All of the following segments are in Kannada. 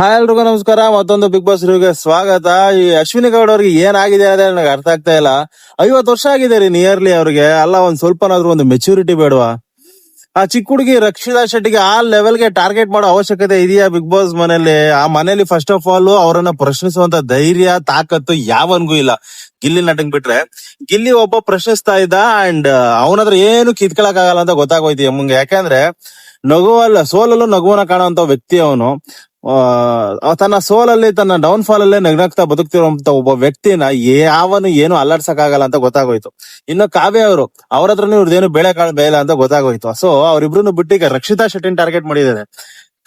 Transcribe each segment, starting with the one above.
ಹಾಯ್ ಎಲ್ರಿಗೂ ನಮಸ್ಕಾರ, ಮತ್ತೊಂದು ಬಿಗ್ ಬಾಸ್ ರಿವ್ಯೂಗೆ ಸ್ವಾಗತ. ಈ ಅಶ್ವಿನಿ ಗೌಡ ಅವ್ರಿಗೆ ಏನಾಗಿದೆ ಅದೇ ನನಗೆ ಅರ್ಥ ಆಗ್ತಾ ಇಲ್ಲ. ಐವತ್ತು ವರ್ಷ ಆಗಿದೆ ರೀ ನಿಯರ್ಲಿ ಅವ್ರಿಗೆ. ಅಲ್ಲ, ಒಂದ್ ಸ್ವಲ್ಪನಾದ್ರೂ ಒಂದು ಮೆಚುರಿಟಿ ಬೇಡವಾ? ಆ ಚಿಕ್ಕ ಹುಡುಗಿ ರಕ್ಷಿತಾ ಶೆಟ್ಟಿಗೆ ಆ ಲೆವೆಲ್ಗೆ ಟಾರ್ಗೆಟ್ ಮಾಡೋ ಅವಶ್ಯಕತೆ ಇದೆಯಾ ಬಿಗ್ ಬಾಸ್ ಮನೇಲಿ ಆ ಮನೇಲಿ ಫಸ್ಟ್ ಆಫ್ ಆಲ್ ಅವರನ್ನ ಪ್ರಶ್ನಿಸುವಂತ ಧೈರ್ಯ, ತಾಕತ್ತು ಯಾವನ್ಗೂ ಇಲ್ಲ. ಗಿಲ್ಲಿ ನಟಂಗ್ ಬಿಟ್ರೆ. ಗಿಲ್ಲಿ ಒಬ್ಬ ಪ್ರಶ್ನಿಸ್ತಾ ಇದ್ದ ಅಂಡ್ ಅವನ ಹತ್ರ ಏನು ಕಿತ್ಕೊಳಕ್ ಆಗಲ್ಲ ಅಂತ ಗೊತ್ತಾಗೋಯ್ತು ಮುಂಗೆ ಯಾಕಂದ್ರೆ ನಗುವಲ್ಲ, ಸೋಲಲ್ಲೂ ನಗುವನ್ನ ಕಾಣುವಂತ ವ್ಯಕ್ತಿ ಅವನು. ತನ್ನ ಸೋಲಲ್ಲಿ, ತನ್ನ ಡೌನ್ ಫಾಲ್ ಅಲ್ಲೇ ನಗ್ನಗ್ತಾ ಬದುಕ್ತಿರುವಂತ ಒಬ್ಬ ವ್ಯಕ್ತಿನ ಯಾವನು ಏನು ಅಲ್ಲಾಡ್ಸಕ್ ಆಗಲ್ಲ ಅಂತ ಗೊತ್ತಾಗೋಯ್ತು. ಇನ್ನು ಕಾವ್ಯ ಅವರು ಅವ್ರ ಹತ್ರನೂ ಇವ್ರದ್ದೇನು ಬೇಳೆ ಕಾಳು ಬೇಯಿಲ್ಲ ಅಂತ ಗೊತ್ತಾಗೋಯ್ತು. ಸೊ ಅವ್ರಿಬ್ರು ಬಿಟ್ಟು ಈಗ ರಕ್ಷಿತಾ ಶೆಟ್ಟಿನ ಟಾರ್ಗೆಟ್ ಮಾಡಿದ್ದಾರೆ.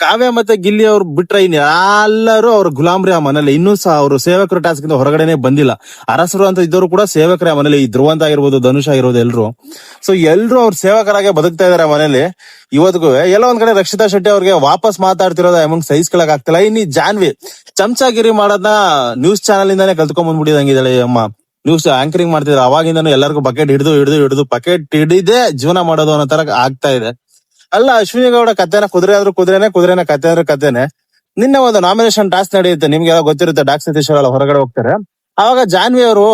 ಕಾವ್ಯ ಮತ್ತೆ ಗಿಲ್ಲಿ ಅವ್ರು ಬಿಟ್ರೆ ಇನ್ ಎಲ್ಲರೂ ಅವ್ರ ಗುಲಾಮ್ರಿ ಆ ಮನೇಲಿ. ಇನ್ನೂ ಸಹ ಅವರು ಸೇವಕರ ಟಾಸ್ಕ್ ಇಂದ ಹೊರಗಡೆನೆ ಬಂದಿಲ್ಲ. ಅರಸರು ಅಂತ ಇದ್ದವರು ಕೂಡ ಸೇವಕರ ಮನೇಲಿ. ಈ ಧ್ರುವಂತ ಆಗಿರ್ಬೋದು, ಧನುಷ್ ಆಗಿರ್ಬೋದು ಎಲ್ರು. ಸೊ ಎಲ್ರು ಅವ್ರ ಸೇವಕರಾಗೆ ಬದುಕ್ತಾ ಇದಾರೆ ಮನೇಲಿ. ಇವತ್ತಿಗೂ ಎಲ್ಲ ಒಂದ್ ಕಡೆ ರಕ್ಷಿತಾ ಶೆಟ್ಟಿ ಅವ್ರಿಗೆ ವಾಪಸ್ ಮಾತಾಡ್ತಿರೋದು ಅಮಂಗ್ ಸಹಿಸ್ಕೊಳಕ್ ಆಗ್ತಿಲ್ಲ. ಇನ್ನು ಜಾನ್ವಿ, ಚಮಚಾಗಿರಿ ಮಾಡೋದನ್ನ ನ್ಯೂಸ್ ಚಾನಲ್ ಇಂದಾನೆ ಕಲ್ತ್ಕೊಂಡ್ ಬಂದ್ಬಿಟ್ಟಿದಂಗಿದ್ದಾಳೆ ಅಮ್ಮ. ನ್ಯೂಸ್ ಆಂಕರಿಂಗ್ ಮಾಡ್ತಿದ್ರು. ಅವಾಗಿಂದನು ಎಲ್ಲರಿಗೂ ಬಕೆಟ್ ಹಿಡಿದು ಹಿಡಿದು ಹಿಡಿದು ಬಕೆಟ್ ಹಿಡಿದೇ ಜೀವನ ಮಾಡೋದು ಅನ್ನೋ ತರ ಆಗ್ತಾ ಇದೆ. ಅಲ್ಲ ಅಶ್ವಿನಿ ಗೌಡ ಕತೆನ ಕುದುರೆ ಆದ್ರೂ ಕುದುರೆನೆ, ಕುದುರೆನ ಕತೆ ಆದ್ರೂ ಕತೆನೆ ನಿನ್ನೆ ಒಂದು ನಾಮಿನೇಷನ್ ಟಾಸ್ ನಡೆಯುತ್ತೆ, ನಿಮ್ಗೆ ಯಾವ ಗೊತ್ತಿರುತ್ತೆ, ಡಾಕ್ ಸತೀಶ್ ಅವರೆಲ್ಲ ಹೊರಗಡೆ ಹೋಗ್ತಾರೆ. ಅವಾಗ ಜಾನ್ವಿ ಅವರು,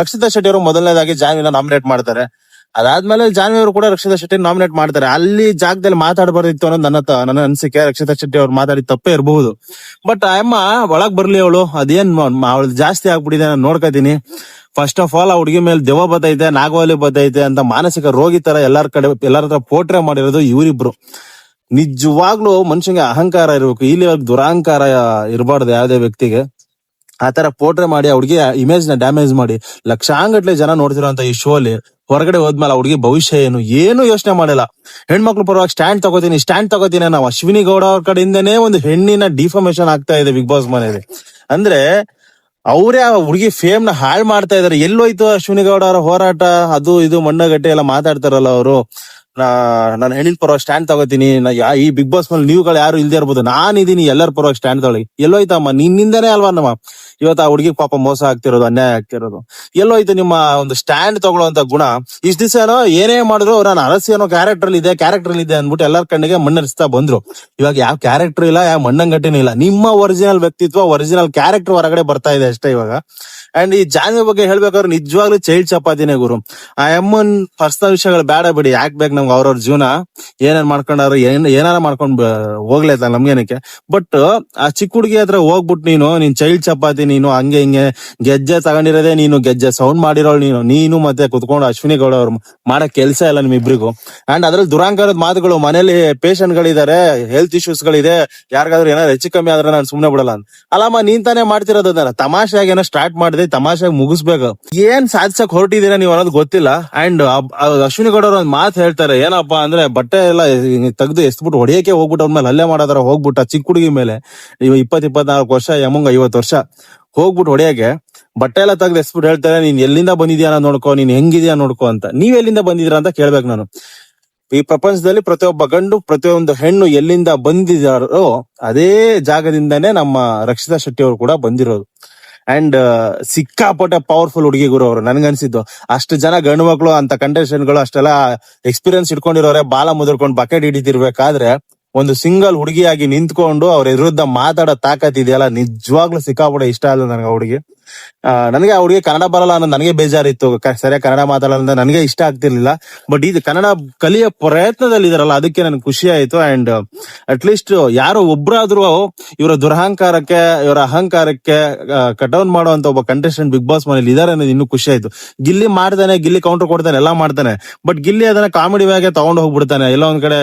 ರಕ್ಷಿತಾ ಶೆಟ್ಟಿ ಅವರು ಮೊದಲನೇದಾಗಿ ಜಾನ್ವಿನ ನಾಮಿನೇಟ್ ಮಾಡ್ತಾರೆ. ಅದಾದ್ಮೇಲೆ ಜಾನ್ವಿ ಅವರು ಕೂಡ ರಕ್ಷಿತಾ ಶೆಟ್ಟಿ ನಾಮಿನೇಟ್ ಮಾಡ್ತಾರೆ. ಅಲ್ಲಿ ಜಾಗದಲ್ಲಿ ಮಾತಾಡಬಾರ್ದಿತ್ತು ಅನ್ನೋದು ನನ್ನ ನನ್ನ ಅನಿಸಿಕೆ. ರಕ್ಷಿತಾ ಶೆಟ್ಟಿ ಅವ್ರು ಮಾತಾಡಿ ತಪ್ಪೇ ಇರಬಹುದು. ಬಟ್ ಅಮ್ಮ ಒಳಗ್ ಬರ್ಲಿ ಅವಳು. ಅದೇನ್ ಅವಳು ಜಾಸ್ತಿ ಆಗ್ಬಿಟ್ಟಿದೆ ನಾನು ನೋಡ್ಕೋತೀನಿ ಫಸ್ಟ್ ಆಫ್ ಆಲ್ ಆ ಹುಡುಗಿ ಮೇಲೆ ದೆವ್ವ ಬತ್ತೈತೆ ನಾಗವಲಿ ಬತ್ತೈತೆ ಅಂತ ಮಾನಸಿಕ ರೋಗಿ ತರ ಎಲ್ಲಾರ ಕಡೆ, ಎಲ್ಲಾರ ಹತ್ರ ಪೋಟ್ರೆ ಮಾಡಿರೋದು ಇವರಿಬ್ರು. ನಿಜವಾಗ್ಲೂ ಮನುಷ್ಯಂಗೆ ಅಹಂಕಾರ ಇರ್ಬೇಕು. ಇಲ್ಲಿ ದುರಹಂಕಾರ ಇರಬಾರ್ದು ಯಾವ್ದೇ ವ್ಯಕ್ತಿಗೆ. ಆ ತರ ಪೋಟ್ರೆ ಮಾಡಿ ಅವ್ರಿಗೆ ಇಮೇಜ್ನ ಡ್ಯಾಮೇಜ್ ಮಾಡಿ ಲಕ್ಷಾಂಗಟ್ಲೆ ಜನ ನೋಡ್ತಿರೋಂತ ಈ ಶೋ ಅಲ್ಲಿ ಹೊರಗಡೆ ಹೋದ್ಮೇಲೆ ಅವ್ರಿಗೆ ಭವಿಷ್ಯ ಏನು ಏನು ಯೋಚನೆ ಮಾಡಿಲ್ಲ. ಹೆಣ್ಮಕ್ಳು ಪರವಾಗಿ ಸ್ಟ್ಯಾಂಡ್ ತಗೋತೀನಿ ಸ್ಟ್ಯಾಂಡ್ ತಗೋತೀನಿ ನಾವು ಅಶ್ವಿನಿ ಗೌಡ ಅವ್ರ ಕಡೆಯಿಂದನೇ ಒಂದು ಹೆಣ್ಣಿನ ಡಿಫಾರ್ಮೇಶನ್ ಆಗ್ತಾ ಇದೆ ಬಿಗ್ ಬಾಸ್ ಮನೆಯಲ್ಲಿ. ಅಂದ್ರೆ ಅವರೇ ಆ ಹುಡುಗಿ ಫೇಮ್ನ ಹಾಳು ಮಾಡ್ತಾ ಇದಾರೆ. ಎಲ್ಲೋಯ್ತು ಅಶ್ವಿನಿ ಗೌಡ ಅವರ ಹೋರಾಟ, ಅದು ಇದು ಮಣ್ಣಗಟ್ಟೆ ಎಲ್ಲ ಮಾತಾಡ್ತಾರಲ್ಲ ಅವರು. ನಾನು ಹೆಣ್ಣಿನ ಪರವಾಗಿ ಸ್ಟ್ಯಾಂಡ್ ತಗೋತೀನಿ ಈ ಬಿಗ್ ಬಾಸ್ ಮೇಲೆ ನೀವುಗಳು ಯಾರು ಇಲ್ದೇ ಇರ್ಬೋದು ಇದೀನಿ ಎಲ್ಲರ ಪರವಾಗಿ ಸ್ಟ್ಯಾಂಡ್ ತಗೊಳ್ಳಿ. ಎಲ್ಲೋಯ್ತಮ್ಮ, ನಿನ್ನಿಂದನೇ ಅಲ್ವಾ ನಮ್ಮ ಇವತ್ತು ಆ ಹುಡುಗಿ ಪಾಪ ಮೋಸ ಆಗ್ತಿರೋದು, ಅನ್ಯಾಯ ಆಗ್ತಿರೋದು. ಎಲ್ಲೋಯ್ತು ನಿಮ್ಮ ಒಂದು ಸ್ಟ್ಯಾಂಡ್ ತಗೊಳ್ಳುವಂತ ಗುಣ. ಇಷ್ಟ ದಿವಸ ಏನೋ ಏನೇ ಮಾಡಿದ್ರು, ನಾನು ಅರಸಿ ಅನ್ನೋ ಕ್ಯಾರೆಕ್ಟರ್ ಇದೆ ಕ್ಯಾರೆಕ್ಟರ್ ಇದೆ ಅಂದ್ಬಿಟ್ಟು ಎಲ್ಲರ ಕಣ್ಣಿಗೆ ಮಣ್ಣರಿಸ್ತಾ ಬಂದ್ರು. ಇವಾಗ ಯಾವ ಕ್ಯಾರೆಕ್ಟರ್ ಇಲ್ಲ, ಯಾವ ಮಣ್ಣಂಗಟ್ಟಿನೂ ಇಲ್ಲ. ನಿಮ್ಮ ಒರಿಜಿನಲ್ ವ್ಯಕ್ತಿತ್ವ ಒರಿಜಿನಲ್ ಕ್ಯಾರೆಕ್ಟರ್ ಹೊರಗಡೆ ಬರ್ತಾ ಇದೆ ಅಷ್ಟೇ ಇವಾಗ. ಅಂಡ್ ಈ ಜಾನ್ವಿ ಬಗ್ಗೆ ಹೇಳ್ಬೇಕಾದ್ರೆ ನಿಜವಾಗ್ಲೂ ಚೈಲ್ಡ್ ಚಪಾತಿನೇ ಗುರು. ಆ ಅಮ್ಮನ್ ಪರ್ಸನಲ್ ವಿಷಯಗಳು ಬೇಡ ಬಿಡಿ, ಯಾಕೆ ಬೇಕು ನಮ್ಗೆ? ಅವ್ರವ್ರ ಜೀವನ ಏನೇನ್ ಮಾಡ್ಕೊಂಡಾರು, ಏನ್, ಏನಾರ ಮಾಡ್ಕೊಂಡ್ ಹೋಗ್ಲೈತ ನಮ್ಗೇನಕ್ಕೆ ಬಟ್ ಆ ಚಿಕ್ಕ ಹುಡುಗಿ ಹತ್ರ ಹೋಗ್ಬಿಟ್ಟು ನೀನು, ನೀನ್ ಚೈಲ್ಡ್ ಚಪಾತಿ ನೀನು, ಹಂಗೆ ಹಿಂಗೆ ಗೆಜ್ಜೆ ತಗೊಂಡಿರೋದೇ ನೀನು, ಗೆಜ್ಜೆ ಸೌಂಡ್ ಮಾಡಿರೋಳು ನೀನು ನೀನು ಮತ್ತೆ ಕುತ್ಕೊಂಡು ಅಶ್ವಿನಿ ಗೌಡ ಅವ್ರು ಮಾಡೋ ಕೆಲಸ ಇಲ್ಲ ನಿಮ್ಮಿಬ್ರಿಗೂ. ಅಂಡ್ ಅದ್ರಲ್ಲಿ ದುರಾಂಕಾರದ ಮಾತುಗಳು, ಮನೇಲಿ ಪೇಷಂಟ್ ಗಳಿದಾರೆ ಹೆಲ್ತ್ ಇಶ್ಯೂಸ್ ಗಳಿದೆ ಯಾರಿಗಾದ್ರೂ ಏನಾದ್ರು ಹೆಚ್ಚು ಕಮ್ಮಿ ಆದ್ರೆ ನಾನು ಸುಮ್ನೆ ಬಿಡಲ್ಲ ಅಲ್ಲಮ್ಮ, ನೀನ್ ತಾನೇ ಮಾಡ್ತಿರೋದು ತಮಾಷೆ ತಮಾಷೆಯಾಗಿ ಏನೋ ಸ್ಟಾರ್ಟ್ ಮಾಡಿದೆ, ತಮಾಷೆಯಾಗಿ ಮುಗಿಸ್ಬೇಕು. ಏನ್ ಸಾಧಿಸಕ್ ಹೊರಟಿದೀರಾ ನೀವು ಅನ್ನೋದು ಗೊತ್ತಿಲ್ಲ. ಅಂಡ್ ಅಶ್ವಿನಿ ಗೌಡ ಅವ್ರ ಒಂದ್ ಮಾತು ಹೇಳ್ತಾರೆ ಏನಪ್ಪಾ ಅಂದ್ರೆ ಬಟ್ಟೆ ಎಲ್ಲ ತೆಗ್ದು ಎಸ್ಬಿಟ್ಟು ಹೊಡಿಯಕ್ಕೆ ಹೋಗ್ಬಿಟ್ಟು ಅವ್ರ ಮೇಲೆ ಹಲ್ಲೆ ಮಾಡೋದ್ರ ಹೋಗ್ಬಿಟ್ಟ ಚಿಕ್ಕ ಹುಡುಗಿ ಮೇಲೆ. ಇವ ಇಪ್ಪತ್ ಇಪ್ಪತ್ನಾಲ್ಕು ವರ್ಷ, ಯಮಂಗ ಐವತ್ತು ವರ್ಷ. ಹೋಗ್ಬಿಟ್ಟು ಹೊಡಿಯಕ್ಕೆ ಬಟ್ಟೆ ಎಲ್ಲ ತೆಗ್ದು ಎಸ್ಬಿಟ್ಟು ಹೇಳ್ತಾರೆ, ನೀನ್ ಎಲ್ಲಿಂದ ಬಂದಿದ್ಯಾ ನೋಡ್ಕೋ, ನೀನ್ ಹೆಂಗಿದ್ಯಾ ನೋಡ್ಕೋ ಅಂತ. ನೀವ್ ಎಲ್ಲಿಂದ ಬಂದಿದ್ರ ಅಂತ ಕೇಳ್ಬೇಕು ನಾನು. ಈ ಪ್ರಪಂಚದಲ್ಲಿ ಪ್ರತಿಯೊಬ್ಬ ಗಂಡು, ಪ್ರತಿಯೊಂದು ಹೆಣ್ಣು ಎಲ್ಲಿಂದ ಬಂದಿದಾರೋ ಅದೇ ಜಾಗದಿಂದನೇ ನಮ್ಮ ರಕ್ಷಿತಾ ಶೆಟ್ಟಿ ಅವರು ಕೂಡ ಬಂದಿರೋದು. ಅಂಡ್ ಸಿಕ್ಕಾಪಟ್ಟೆ ಪವರ್ಫುಲ್ ಹುಡುಗಿ ಗುರು ಅವರು. ನನ್ಗನ್ಸಿದ್ದು ಅಷ್ಟು ಜನ ಗಂಡು ಮಕ್ಕಳು ಅಂತ ಕಂಟೆಸ್ಟೆಂಟ್ಗಳು ಅಷ್ಟೆಲ್ಲ ಎಕ್ಸ್ಪೀರಿಯನ್ಸ್ ಇಟ್ಕೊಂಡಿರೋರೆ, ಬಾಲ ಮುದ್ರಕೊಂಡು ಬಕೆಟ್ ಹಿಡಿತಿರ್ಬೇಕಾದ್ರೆ ಒಂದು ಸಿಂಗಲ್ ಹುಡುಗಿಯಾಗಿ ನಿಂತ್ಕೊಂಡು ಅವ್ರ ವಿರುದ್ಧ ಮಾತಾಡೋ ತಾಕತ್ ಇದೆಯಲ್ಲ, ನಿಜವಾಗ್ಲೂ ಸಿಕ್ಕಾಪಟ್ಟೆ ಇಷ್ಟ ಅಲ್ಲ ನನಗೆ ಹುಡುಗಿ? ನನಗೆ ಆ ಹುಡುಗಿ ಕನ್ನಡ ಬರಲ್ಲ ಅನ್ನೋದು ನನಗೆ ಬೇಜಾರಿತ್ತು. ಸರಿಯಾಗಿ ಕನ್ನಡ ಮಾತಾಡಲ್ಲ ನನಗೆ ಇಷ್ಟ ಆಗ್ತಿರ್ಲಿಲ್ಲ. ಬಟ್ ಇದು ಕನ್ನಡ ಕಲಿಯೋ ಪ್ರಯತ್ನದಲ್ಲಿ ಇದಾರಲ್ಲ, ಅದಕ್ಕೆ ನನ್ಗೆ ಖುಷಿ ಆಯ್ತು. ಅಂಡ್ ಅಟ್ ಲೀಸ್ಟ್ ಯಾರೋ ಒಬ್ರಾದ್ರೂ ಇವರ ದುರಹಂಕಾರಕ್ಕೆ, ಇವರ ಅಹಂಕಾರಕ್ಕೆ ಕಟ್ ಕಟೌನ್ ಮಾಡುವಂತ ಒಬ್ಬ ಕಂಟೆಸ್ಟೆಂಟ್ ಬಿಗ್ ಬಾಸ್ ಮನೇಲಿ ಇದಾರೆ ಅನ್ನೋದು ಇನ್ನೂ ಖುಷಿ ಆಯ್ತು. ಗಿಲ್ಲಿ ಮಾಡ್ತಾನೆ, ಗಿಲ್ಲಿ ಕೌಂಟರ್ ಕೊಡ್ತಾನೆ, ಎಲ್ಲಾ ಮಾಡ್ತಾನೆ. ಬಟ್ ಗಿಲ್ಲಿ ಅದನ್ನ ಕಾಮಿಡಿ ವ್ಯಾಗೆ ತಗೊಂಡು ಹೋಗ್ಬಿಡ್ತಾನೆ. ಎಲ್ಲ ಒಂದ್ ಕಡೆ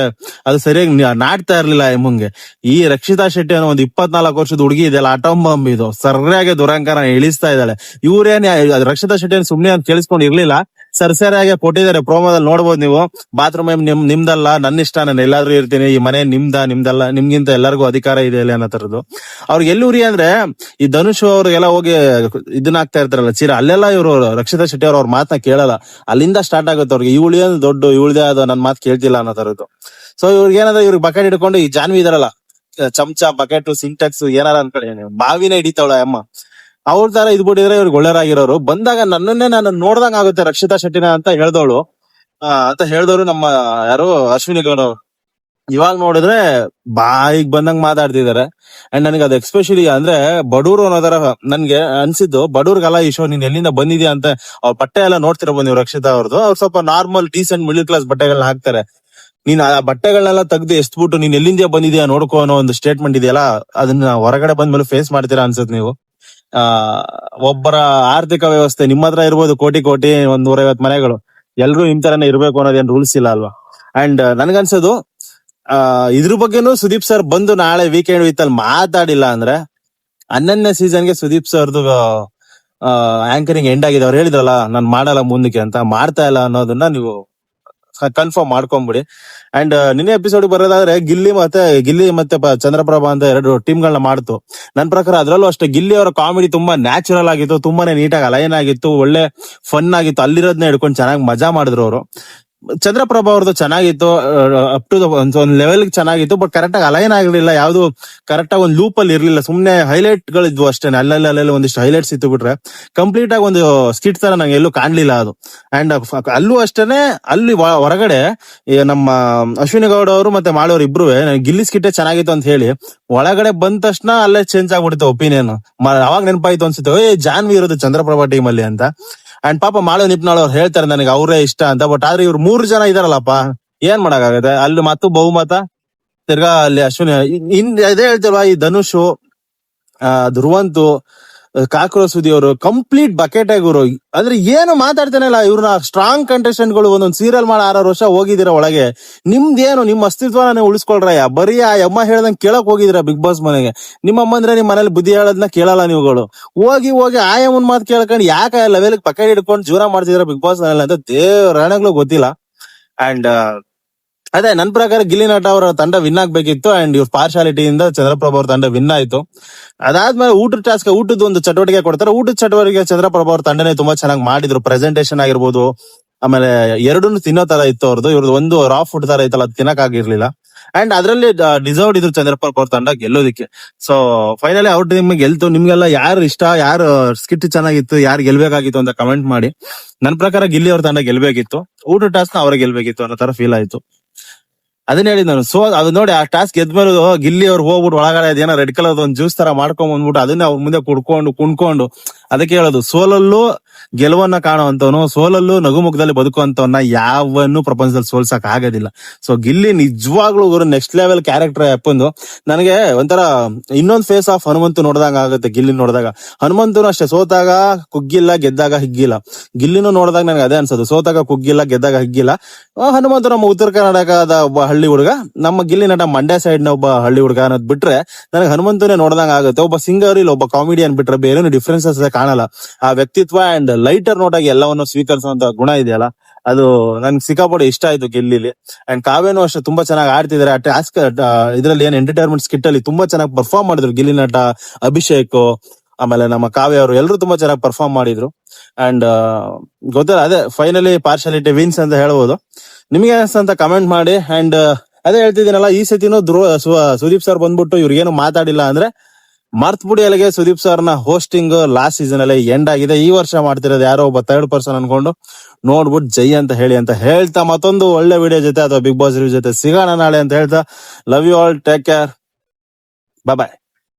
ಅದು ಸರಿಯಾಗಿ ನಾಡ್ತಾ ಇರ್ಲಿಲ್ಲ ಮುಂಗೆ. ಈ ರಕ್ಷಿತಾ ಶೆಟ್ಟಿ ಅನ್ನೋ ಒಂದು ಇಪ್ಪತ್ನಾಲ್ಕು ವರ್ಷದ ಹುಡುಗಿ ಇದೆಯಲ್ಲ ಅಟಮ್ ಬಾಂಬ್ ಇದು. ಸರಿಯಾಗಿ ದುರಂಕಾರ ಇಳಿಸ್ತಾ ಇದ್ದಾಳೆ. ಇವ್ರೇನ್ ರಕ್ಷಿತಾ ಶೆಟ್ಟಿ ಸುಮ್ನೆ ಅಂತ ಕೇಳಿಸ್ಕೊಂಡು ಇರ್ಲಿಲ್ಲ. ಸರ್ಸರಿಯಾಗಿ ಕೊಟ್ಟಿದ್ದಾರೆ ಪ್ರೋಮೋದಲ್ಲಿ ನೋಡ್ಬೋದು ನೀವು. ಬಾತ್ರೂಮ್ ನಿಮ್, ನಿಮ್ದಲ್ಲ, ನನ್ನ ಇಷ್ಟ ನಾನು ಎಲ್ಲಾದ್ರೂ ಇರ್ತೀನಿ, ಈ ಮನೆ ನಿಮ್ದ, ನಿಮ್ದಲ್ಲ, ನಿಮ್ಗಿಂತ ಎಲ್ಲರಿಗೂ ಅಧಿಕಾರ ಇದೆ ಇಲ್ಲ ಅನ್ನೋ ತರದ್ದು. ಅವ್ರಿಗೆ ಎಲ್ಲೂರಿ ಅಂದ್ರೆ, ಈ ಧನುಷ್ ಅವ್ರಿಗೆಲ್ಲ ಹೋಗಿ ಇದನ್ನ ಆಗ್ತಾ ಇರ್ತಾರಲ್ಲ, ಚೀರ, ಅಲ್ಲೆಲ್ಲ ಇವರು ರಕ್ಷಿತಾ ಶೆಟ್ಟಿ ಅವ್ರ ಅವ್ರ ಕೇಳಲ್ಲ. ಅಲ್ಲಿಂದ ಸ್ಟಾರ್ಟ್ ಆಗುತ್ತೆ ಅವ್ರಿಗೆ, ಇವಳು ಏನು ದೊಡ್ಡ, ಇವಳ್ದೇ ಅದು ನನ್ ಮಾತು ಕೇಳ್ತಿಲ್ಲ ಅನ್ನೋ ತರದ್ದು. ಸೊ ಇವ್ರಿಗೆ ಏನಂದ್ರೆ ಇವ್ರಿಗೆ ಬಕೆಟ್ ಹಿಡ್ಕೊಂಡು ಈ ಜಾನ್ವಿ ಇದಾರಲ್ಲ, ಚಮಚ ಬಕೆಟ್ ಸಿಂಟೆಕ್ಸ್ ಏನಾರ ಅನ್ಕೊಳ್ಳಿ ಬಾವಿನ ಹಿಡಿತಾವಳ ಅಮ್ಮ. ಅವ್ರ ತರ ಇದ್ ಬಿಟ್ಟಿದ್ರೆ ಇವ್ರಿಗೆ ಒಳ್ಳೆಯರಾಗಿರೋರು ಬಂದಾಗ ನನ್ನನ್ನೇ ನಾನು ನೋಡ್ದಂಗ ಆಗುತ್ತೆ ರಕ್ಷಿತಾ ಶೆಟ್ಟಿನ ಅಂತ ಹೇಳ್ದವಳು. ಅಂತ ಹೇಳ್ದವ್ರು ನಮ್ಮ ಯಾರು ಅಶ್ವಿನಿ ಗೌಡ ಇವಾಗ ನೋಡಿದ್ರೆ ಬಾಯಿಗೆ ಬಂದಂಗ್ ಮಾತಾಡ್ತಿದ್ದಾರೆ ಅಂಡ್ ನನಗೆ ಅದು ಎಕ್ಸ್ಪೆಷಲಿ ಅಂದ್ರೆ ಬಡೂರು ಅನ್ನೋದರ ನನ್ಗೆ ಅನ್ಸಿದ್ದು, ಬಡೂರ್ಗಲ್ಲ ಈ ಶೋ ನೀನ್ ಎಲ್ಲಿಂದ ಬಂದಿದ್ಯಾ ಅಂತ ಅವ್ರ ಬಟ್ಟೆ ಎಲ್ಲ ನೋಡ್ತಿರಬ ನೀವು ರಕ್ಷಿತಾ ಅವ್ರದ್ದು ಅವ್ರು ಸ್ವಲ್ಪ ನಾರ್ಮಲ್ ಡೀಸೆಂಟ್ ಮಿಡಲ್ ಕ್ಲಾಸ್ ಬಟ್ಟೆಗಳನ್ನ ಹಾಕ್ತಾರೆ. ನೀನ್ ಆ ಬಟ್ಟೆಗಳನ್ನೆಲ್ಲ ತೆಗ್ದು ಎಸ್ಬಿಟ್ಟು ನೀನ್ ಎಲ್ಲಿಂದ ಬಂದಿದ್ಯಾ ನೋಡ್ಕೋ ಅನ್ನೋ ಒಂದು ಸ್ಟೇಟ್ಮೆಂಟ್ ಇದೆಯಲ್ಲ, ಅದನ್ನ ಹೊರಗಡೆ ಬಂದ್ಮೇಲೆ ಫೇಸ್ ಮಾಡ್ತೀರಾ ಅನ್ಸುತ್ತೆ ನೀವು. ಒಬ್ಬರ ಆರ್ಥಿಕ ವ್ಯವಸ್ಥೆ ನಿಮ್ಮ ಹತ್ರ ಇರ್ಬೋದು ಕೋಟಿ ಕೋಟಿ ಒಂದ್ ನೂರೈವತ್ ಮನೆಗಳು. ಎಲ್ರು ನಿಮ್ ತರನೇ ಇರ್ಬೇಕು ಅನ್ನೋದೇನ್ ರೂಲ್ಸ್ ಇಲ್ಲ ಅಲ್ವಾ? ಅಂಡ್ ನನ್ಗನ್ಸೋದು, ಆ, ಇದ್ರ ಬಗ್ಗೆನೂ ಸುದೀಪ್ ಸರ್ ಬಂದು ನಾಳೆ ವೀಕೆಂಡ್ ವಿತ್ ಅಲ್ಲಿ ಮಾತಾಡಿಲ್ಲ ಅಂದ್ರೆ ಹನ್ನೊಂದನೇ ಸೀಸನ್ಗೆ ಸುದೀಪ್ ಸರ್ದು ಆಂಕರಿಂಗ್ ಎಂಡ್ ಆಗಿದೆ. ಅವ್ರು ಹೇಳಿದ್ರಲ್ಲ, ನಾನು ಮಾಡಲ್ಲ ಮುಂದಕ್ಕೆ ಅಂತ. ಮಾಡ್ತಾ ಇಲ್ಲ ಅನ್ನೋದನ್ನ ನೀವು ಕನ್ಫರ್ಮ್ ಮಾಡ್ಕೊಂಬಿಡಿ. ಅಂಡ್ ನಿನ್ನೆ ಎಪಿಸೋಡ್ ಬರೋದಾದ್ರೆ ಗಿಲ್ಲಿ ಮತ್ತೆ ಗಿಲ್ಲಿ ಮತ್ತೆ ಚಂದ್ರಪ್ರಭಾ ಅಂತ ಎರಡು ಟೀಮ್ ಗಳನ್ನ ಮಾಡ್ತು. ನನ್ ಪ್ರಕಾರ ಅದರಲ್ಲೂ ಅಷ್ಟೇ ಗಿಲ್ಲಿ ಅವರ ಕಾಮಿಡಿ ತುಂಬಾ ನ್ಯಾಚುರಲ್ ಆಗಿತ್ತು, ತುಂಬಾನೇ ನೀಟಾಗಿ ಅಲೈನ್ ಆಗಿತ್ತು, ಒಳ್ಳೆ ಫನ್ ಆಗಿತ್ತು, ಅಲ್ಲಿರೋದ್ನ ಹಿಡ್ಕೊಂಡು ಚೆನ್ನಾಗಿ ಮಜಾ ಮಾಡಿದ್ರು ಅವರು. ಚಂದ್ರಪ್ರಭಾ ಅವ್ರದ್ದು ಚೆನ್ನಾಗಿತ್ತು ಅಪ್ ಟು ಒಂದ್ ಲೆವೆಲ್ ಚೆನ್ನಾಗಿತ್ತು ಬಟ್ ಕರೆಕ್ಟ್ ಆಗಿ ಅಲೈನ್ ಆಗಿರ್ಲಿಲ್ಲ ಯಾವ್ದು ಕರೆಕ್ಟ್ ಆಗಿ ಒಂದು ಲೂಪ್ ಅಲ್ಲಿ ಇರ್ಲಿಲ್ಲ. ಸುಮ್ನೆ ಹೈಲೈಟ್ ಗಳಿದ್ವು ಅಷ್ಟೇ ಅಲ್ಲಲ್ಲಿ ಅಲ್ಲೆಲ್ಲ ಒಂದಿಷ್ಟು ಹೈಲೈಟ್ಸ್ ಇತ್ತು ಬಿಟ್ರೆ. ಕಂಪ್ಲೀಟ್ ಆಗಿ ಒಂದು ಸ್ಕಿಟ್ ತರ ನಂಗೆ ಎಲ್ಲೂ ಕಾಣ್ಲಿಲ್ಲ ಅದು. ಅಂಡ್ ಅಲ್ಲೂ ಅಷ್ಟೇನೆ, ಅಲ್ಲಿ ಹೊರಗಡೆ ನಮ್ಮ ಅಶ್ವಿನಿ ಗೌಡ ಅವರು ಮತ್ತೆ ಮಾಡೋರು ಇಬ್ರು ಗಿಲ್ಲಿ ಸ್ಕಿಟ್ಟೆ ಚೆನ್ನಾಗಿತ್ತು ಅಂತ ಹೇಳಿ, ಒಳಗಡೆ ಬಂದ ತಕ್ಷಣ ಅಲ್ಲೇ ಚೇಂಜ್ ಆಗ್ಬಿಡುತ್ತೆ ಒಪಿನಿಯನ್ ಅವಾಗ ನೆನಪಾಯ್ತು ಅನ್ಸುತ್ತೆ, ಏ, ಜಾನ್ವಿ ಇರೋದು ಚಂದ್ರಪ್ರಭಾ ಟೀಮ್ ಅಲ್ಲಿ ಅಂತ. ಅಂಡ್ ಪಾಪ ಮಾಳು ನಿಪ್ನಾಳ್ ಅವ್ರು ಹೇಳ್ತಾರೆ ನನಗೆ ಅವರೇ ಇಷ್ಟ ಅಂತ ಬಟ್ ಆದ್ರೆ ಇವ್ರು ಮೂರು ಜನ ಇದಾರಲ್ಲಪ್ಪ, ಏನ್ ಮಾಡಕ್ಕಾಗತ್ತೆ? ಅಲ್ಲಿ ಮತ್ತು ಬಹುಮತ, ತಿರ್ಗಾ ಅಲ್ಲಿ ಅಶ್ವಿನಿ, ಇನ್- ಅದೇ ಹೇಳ್ತೇವಾ ಈ ಧನುಷ್, ಆ, ಧ್ರುವಂತು ಕಾಕ್ರೋಚ್ ಸುದಿ ಅವರು ಕಂಪ್ಲೀಟ್ ಬಕೆಟ್ ಇವರು ಅಂದ್ರೆ ಏನು ಮಾತಾಡ್ತಾನೆ ಇಲ್ಲ ಇವ್ರನ್ನ ಸ್ಟ್ರಾಂಗ್ ಕಂಟೆಸ್ಟೆಂಟ್ಗಳು ಒಂದೊಂದು ಸೀರಿಯಲ್ ಮಾಡಿ ಆರಾರು ವರ್ಷ ಹೋಗಿದಿರ ಒಳಗೆ. ನಿಮ್ದೇನು ನಿಮ್ಮ ಅಸ್ತಿತ್ವನ ನೀವು ಉಳಿಸ್ಕೊಳ್ರಯ್ಯ? ಬರೀ ಆ ಅಮ್ಮ ಹೇಳ್ದಂಗೆ ಕೇಳಕ್ ಹೋಗಿದಿರ ಬಿಗ್ ಬಾಸ್ ಮನೆಗೆ. ನಿಮ್ಮ ಅಮ್ಮಂದ್ರೆ ನಿಮ್ಮ ನಿಮ್ ಮನೇಲಿ ಬುದ್ಧಿ ಹೇಳೋದನ್ನ ಕೇಳಲ್ಲ ನೀವುಗಳು. ಹೋಗಿ ಹೋಗಿ ಆಯಮ್ಮನ್ ಮಾತು ಕೇಳ್ಕೊಂಡು ಯಾಕೆ ಲೆವೆಲ್ ಪಕೆಟ್ ಹಿಡ್ಕೊಂಡು ಜೀವನ ಮಾಡ್ತಿದ್ರ ಬಿಗ್ ಬಾಸ್ ಮನೇಲಿ ಅಂತ ದೇವ್ರ ಗೊತ್ತಿಲ್ಲ. ಅಂಡ್ ಅದೇ, ನನ್ ಪ್ರಕಾರ ಗಿಲ್ಲಿ ನಟ ಅವರ ತಂಡ ವಿನ್ ಆಗ್ಬೇಕಿತ್ತು ಅಂಡ್ ಇವ್ರ ಪಾರ್ಶಾಲಿಟಿಯಿಂದ ಚಂದ್ರಪ್ರಭ ಅವ್ರ ತಂಡ ವಿನ್ ಆಯ್ತು. ಅದಾದ್ಮೇಲೆ ಊಟದ ಟಾಸ್ಕ್ ಊಟದ ಒಂದು ಚಟುವಟಿಕೆ ಕೊಡ್ತಾರೆ. ಊಟದ ಚಟುವಟಿಕೆ ಚಂದ್ರಪ್ರಭ ಅವ್ರ ತಂಡನೇ ತುಂಬಾ ಚೆನ್ನಾಗಿ ಮಾಡಿದ್ರು. ಪ್ರೆಸೆಂಟೇಷನ್ ಆಗಿರ್ಬೋದು, ಆಮೇಲೆ ಎರಡನ್ನು ತಿನ್ನೋ ತರ ಇತ್ತು ಅವ್ರದ್ದು ಇವ್ರದ್ದು ಒಂದು ರಾ ಫುಡ್ ತರ ಇತ್ತಲ್ಲ ತಿನ್ನಕ್ ಆಗಿರ್ಲಿಲ್ಲ. ಅಂಡ್ ಅದರಲ್ಲಿ ಡಿಸರ್ವ್ಡ್ ಇದ್ರು ಚಂದ್ರಪ್ರಭ ಅವ್ರ ತಂಡ ಗೆಲ್ಲೋದಿಕ್ಕೆ. ಸೊ ಫೈನಲಿ ಅವ್ರ ಟೀಮ್ ಗೆಲ್ತು. ನಿಮ್ಗೆಲ್ಲ ಯಾರು ಇಷ್ಟ, ಯಾರು ಸ್ಕಿಟ್ ಚೆನ್ನಾಗಿತ್ತು, ಯಾರು ಗೆಲ್ಬೇಕಾಗಿತ್ತು ಅಂತ ಕಮೆಂಟ್ ಮಾಡಿ. ನನ್ ಪ್ರಕಾರ ಗಿಲ್ಲಿ ಅವ್ರ ತಂಡ ಗೆಲ್ಬೇಕಿತ್ತು. ಊಟ ಟಾಸ್ಕ್ ಅವ್ರ ಗೆಲ್ಬೇಕಿತ್ತು ಅನ್ನೋ ತರ ಫೀಲ್ ಆಯ್ತು. ಅದನ್ನ ಹೇಳಿದ್ ನಾನು. ಸೊ ಅದು ನೋಡಿ, ಆ ಟಾಸ್ಕ್ ಎದ್ಮೇಲೆ ಗಿಲ್ಲಿ ಅವ್ರು ಹೋಗ್ಬಿಟ್ಟು ಒಳಗಡೆ ಏನೋ ರೆಡ್ ಕಲರ್ ಒಂದು ಜ್ಯೂಸ್ ತರ ಮಾಡ್ಕೊಂಡ್ ಬಂದ್ಬಿಟ್ಟು ಅದನ್ನೇ ಅವ್ರ ಮುಂದೆ ಕುಡ್ಕೊಂಡು, ಕುಣ್ಕೊಂಡು ಅದಕ್ಕೆ ಹೇಳೋದು, ಸೋಲಲ್ಲೂ ಗೆಲುವನ್ನ ಕಾಣುವಂತವನು ಸೋಲಲ್ಲೂ ನಗುಮುಖದಲ್ಲಿ ಬದುಕುವಂತವನ್ನ ಯಾವನ್ನು ಪ್ರಪಂಚದಲ್ಲಿ ಸೋಲ್ಸಕ್ ಆಗೋದಿಲ್ಲ. ಸೊ ಗಿಲ್ಲಿ ನಿಜವಾಗ್ಲೂ ಗುರು ನೆಕ್ಸ್ಟ್ ಲೆವೆಲ್ ಕ್ಯಾರೆಕ್ಟರ್ ಅಪ್ಪಂದು. ನನಗೆ ಒಂಥರ ಇನ್ನೊಂದು ಫೇಸ್ ಆಫ್ ಹನುಮಂತು ನೋಡಿದಾಗ ಆಗುತ್ತೆ ಗಿಲ್ಲಿ ನೋಡಿದಾಗ. ಹನುಮಂತನು ಅಷ್ಟೇ, ಸೋತಾಗ ಕುಗ್ಗಿಲ್ಲ, ಗೆದ್ದಾಗ ಹಿಗ್ಗಿಲ್ಲ. ಗಿಲ್ಲಿನೂ ನೋಡಿದಾಗ ನನಗೆ ಅದೇ ಅನ್ಸೋದು, ಸೋತಾಗ ಕುಗ್ಗಿಲ್ಲ, ಗೆದ್ದಾಗ ಹಿಗ್ಗಿಲ್ಲ. ಹನುಮಂತ ನಮ್ಮ ಉತ್ತರ ಕರ್ನಾಟಕದ ಒಬ್ಬ ಹಳ್ಳಿ ಹುಡುಗ. ನಮ್ಮ ಗಿಲ್ಲಿ ನಟ ಮಂಡ್ಯ ಸೈಡ್ನ ಒಬ್ಬ ಹಳ್ಳಿ ಹುಡುಗ ಅನ್ನೋದು ಬಿಟ್ರೆ, ನನಗೆ ಹನುಮಂತನೇ ನೋಡಿದಾಗ ಆಗುತ್ತೆ. ಒಬ್ಬ ಸಿಂಗರ್ ಇಲ್ಲ, ಒಬ್ಬ ಕಾಮಿಡಿಯನ್ ಬಿಟ್ರೆ ಬೇರೆ ಡಿಫ್ರೆನ್ಸಸ್ ಕಾಣಲ್ಲ. ಆ ವ್ಯಕ್ತಿತ್ವ ಅಂಡ್ ಲೈಟರ್ ನೋಟಾಗಿ ಎಲ್ಲವನ್ನು ಸ್ವೀಕರಿಸುವಂತ ಗುಣ ಇದೆಯಲ್ಲ, ಅದು ನನ್ಗೆ ಸಿಕ್ಕಾಪಟ್ಟೆ ಇಷ್ಟ ಆಯ್ತು ಗಿಲ್ಲಿಲಿ. ಅಂಡ್ ಕಾವ್ಯನು ಅಷ್ಟೇ, ತುಂಬಾ ಚೆನ್ನಾಗಿ ಆಡ್ತಿದ್ದಾರೆ ಆ ಟಾಸ್ಕ್ ಇದ್ರಲ್ಲಿ ಏನ್ ಎಂಟರ್ಟೈನ್ಮೆಂಟ್ ಸ್ಕಿಟ್ ಅಲ್ಲಿ ತುಂಬಾ ಚೆನ್ನಾಗಿ ಪರ್ಫಾರ್ಮ್ ಮಾಡಿದ್ರು. ಗಿಲ್ಲಿ ನಟ, ಅಭಿಷೇಕ್, ಆಮೇಲೆ ನಮ್ಮ ಕಾವ್ಯ ಅವರು ಎಲ್ಲರೂ ತುಂಬಾ ಚೆನ್ನಾಗಿ ಪರ್ಫಾರ್ಮ್ ಮಾಡಿದ್ರು. ಅಂಡ್ ಗೊತ್ತಲ್ಲ, ಅದೇ ಫೈನಲಿ ಪಾರ್ಶಾಲಿಟಿ ವಿನ್ಸ್ ಅಂತ ಹೇಳ್ಬೋದು. ನಿಮಗೆ ಅಂತ ಕಮೆಂಟ್ ಮಾಡಿ. ಅಂಡ್ ಅದೇ ಹೇಳ್ತಿದ್ದೀನಲ್ಲ, ಈ ಸತಿನೂ ಧ್ರುವ ಸುದೀಪ್ ಸರ್ ಬಂದ್ಬಿಟ್ಟು ಇವ್ರಿಗೇನು ಮಾತಾಡಿಲ್ಲ ಅಂದ್ರೆ ಮರ್ತ್ಬಿಡಿ ಅಲ್ಲಿಗೆ ಸುದೀಪ್ ಸರ್ನ ಹೋಸ್ಟಿಂಗ್ ಲಾಸ್ಟ್ ಸೀಸನ್ ಅಲ್ಲಿ ಎಂಡ್ ಆಗಿದೆ. ಈ ವರ್ಷ ಮಾಡ್ತಿರೋದು ಯಾರೋ ಒಬ್ಬ ಥರ್ಡ್ ಪರ್ಸನ್ ಅನ್ಕೊಂಡು ನೋಡ್ಬಿಟ್ಟು ಜೈ ಅಂತ ಹೇಳಿ ಅಂತ ಹೇಳ್ತಾ ಮತ್ತೊಂದು ಒಳ್ಳೆ ವಿಡಿಯೋ ಜೊತೆ ಅಥವಾ ಬಿಗ್ ಬಾಸ್ ರಿವ್ಯೂ ಜೊತೆ ಸಿಗೋಣ ನಾಳೆ ಅಂತ ಹೇಳ್ತಾ. Love you all take care bye